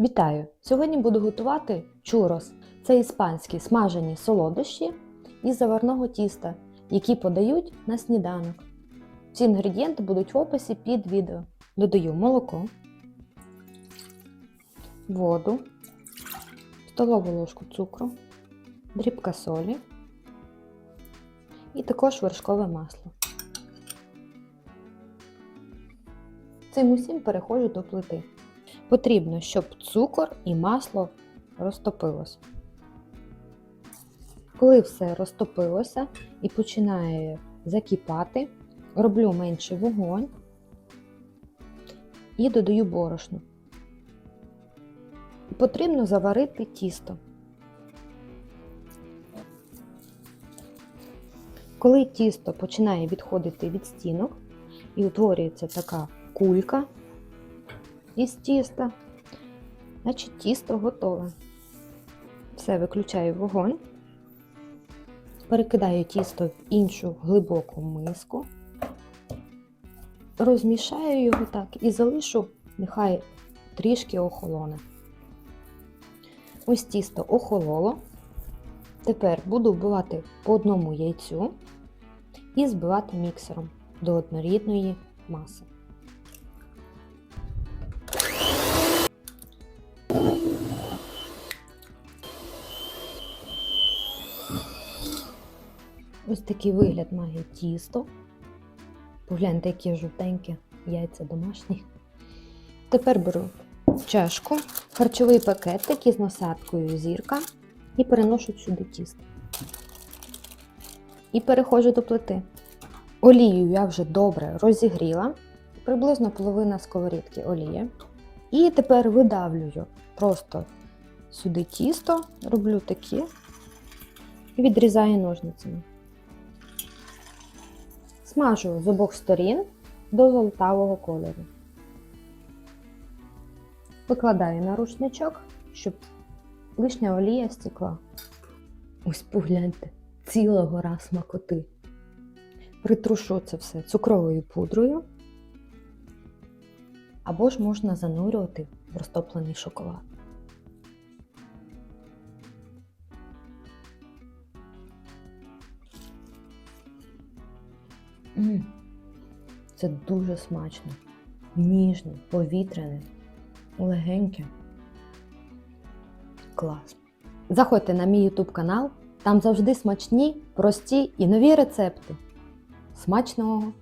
Вітаю! Сьогодні буду готувати чурос. Це іспанські смажені солодощі із заварного тіста, які подають на сніданок. Всі інгредієнти будуть в описі під відео. Додаю молоко, воду, столову ложку цукру, дрібка солі і також вершкове масло. Цим усім переходжу до плити. Потрібно, щоб цукор і масло розтопилось. Коли все розтопилося і починає закипати, роблю менший вогонь і додаю борошно. Потрібно заварити тісто. Коли тісто починає відходити від стінок і утворюється така кулька, із тіста. Значить, тісто готове. Все, виключаю вогонь, перекидаю тісто в іншу глибоку миску, розмішаю його так і залишу, нехай трішки охолоне. Ось тісто охололо. Тепер буду вбивати по одному яйцю і збивати міксером до однорідної маси. Ось такий вигляд має тісто. Погляньте, які жовтенькі яйця домашні. Тепер беру чашку, харчовий пакетик із насадкою зірка і переношу сюди тісто. І переходжу до плити. Олію я вже добре розігріла, приблизно половина сковорідки олії. І тепер видавлюю просто сюди тісто, роблю такі і відрізаю ножницями. Смажу з обох сторін до золотавого кольору. Викладаю на рушничок, щоб лишня олія стекла. Ось погляньте, ціла гора смакоти. Притрушу це все цукровою пудрою. Або ж можна занурювати в розтоплений шоколад. М, Це дуже смачно, ніжне, повітряне, легеньке. Клас. Заходьте на мій YouTube канал, там завжди смачні, прості і нові рецепти. Смачного!